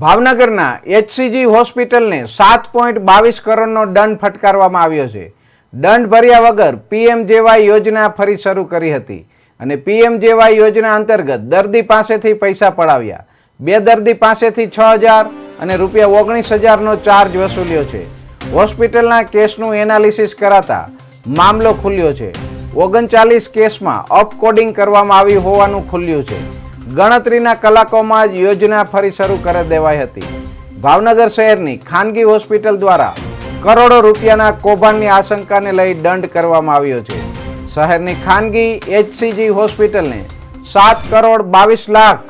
ભાવનગરના એચસીજી હોસ્પિટલને સાત પોઈન્ટ બાવીસ કરોડનો દંડ ફટકારવામાં આવ્યો છે. દંડ ભર્યા વગર પીએમજેવાય યોજના ફરી શરૂ કરી હતી અને પીએમજેવાય યોજના અંતર્ગત દર્દી પાસેથી પૈસા પડાવ્યા. બે દર્દી પાસેથી છ હજાર અને રૂપિયા ઓગણીસ હજારનો ચાર્જ વસૂલ્યો છે. હોસ્પિટલના કેસનું એનાલિસિસ કરાતા મામલો ખુલ્યો છે. ઓગણચાલીસ કેસમાં અપકોડિંગ કરવામાં આવી હોવાનું ખુલ્યું છે. ગણતરીના કલાકોમાં જ યોજના ફરી શરૂ કરી દેવાઈ હતી. ભાવનગર શહેરની ખાનગી હોસ્પિટલ દ્વારા કરોડો રૂપિયાના કૌભાંડની આશંકાને લઈ દંડ કરવામાં આવ્યો છે. શહેરની ખાનગી એચસીજી હોસ્પિટલને સાત કરોડ બાવીસ લાખ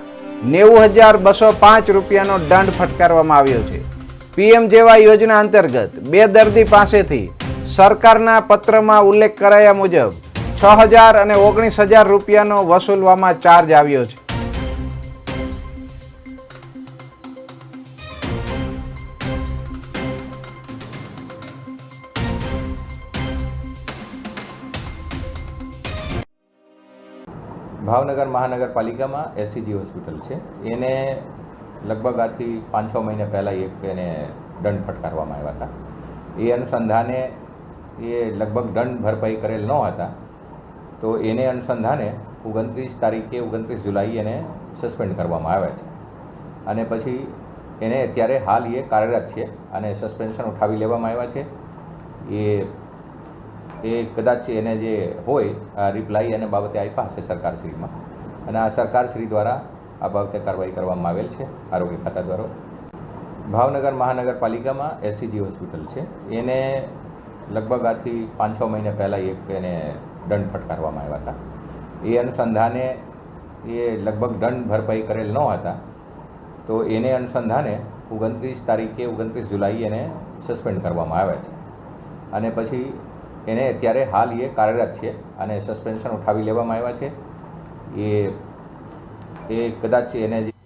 નેવું હજાર બસો પાંચ રૂપિયાનો દંડ ફટકારવામાં આવ્યો છે. પીએમ જેવા યોજના અંતર્ગત બે દર્દી પાસેથી સરકારના પત્રમાં ઉલ્લેખ કરાયા મુજબ છ હજાર અને ઓગણીસ હજાર રૂપિયાનો વસૂલવામાં ચાર્જ આવ્યો છે. ભાવનગર મહાનગરપાલિકામાં એસસીજી હોસ્પિટલ છે. એને લગભગ આથી પાંચ છ મહિના પહેલાં એક એને દંડ ફટકારવામાં આવ્યા હતા. એ અનુસંધાને એ લગભગ દંડ ભરપાઈ કરેલ ન હતા. તો એને અનુસંધાને ઓગણત્રીસ તારીખે ઓગણત્રીસ જુલાઈ એને સસ્પેન્ડ કરવામાં આવ્યા છે. અને પછી એને અત્યારે હાલ એ કાર્યરત છે અને સસ્પેન્શન ઉઠાવી લેવામાં આવ્યા છે. એ એ કદાચ એને જે હોય રિપ્લાય એને બાબતે આપ્યા હશે સરકારશ્રીમાં. અને આ સરકારશ્રી દ્વારા આ બાબતે કાર્યવાહી કરવામાં આવેલ છે, આરોગ્ય ખાતા દ્વારા. ભાવનગર મહાનગરપાલિકામાં એસસીજી હોસ્પિટલ છે. એને લગભગ આથી પાંચ છ મહિના પહેલાં એક એને દંડ ફટકારવામાં આવ્યા હતા. એ અનુસંધાને એ લગભગ દંડ ભરપાઈ કરેલ ન હતા. તો એને અનુસંધાને ઓગણત્રીસ તારીખે, ઓગણત્રીસ જુલાઈ એને સસ્પેન્ડ કરવામાં આવ્યા છે. અને પછી એને અત્યારે હાલ એ કાર્યરત છે અને સસ્પેન્શન ઉઠાવી લેવામાં આવ્યા છે. એ એ કદાચ એને જે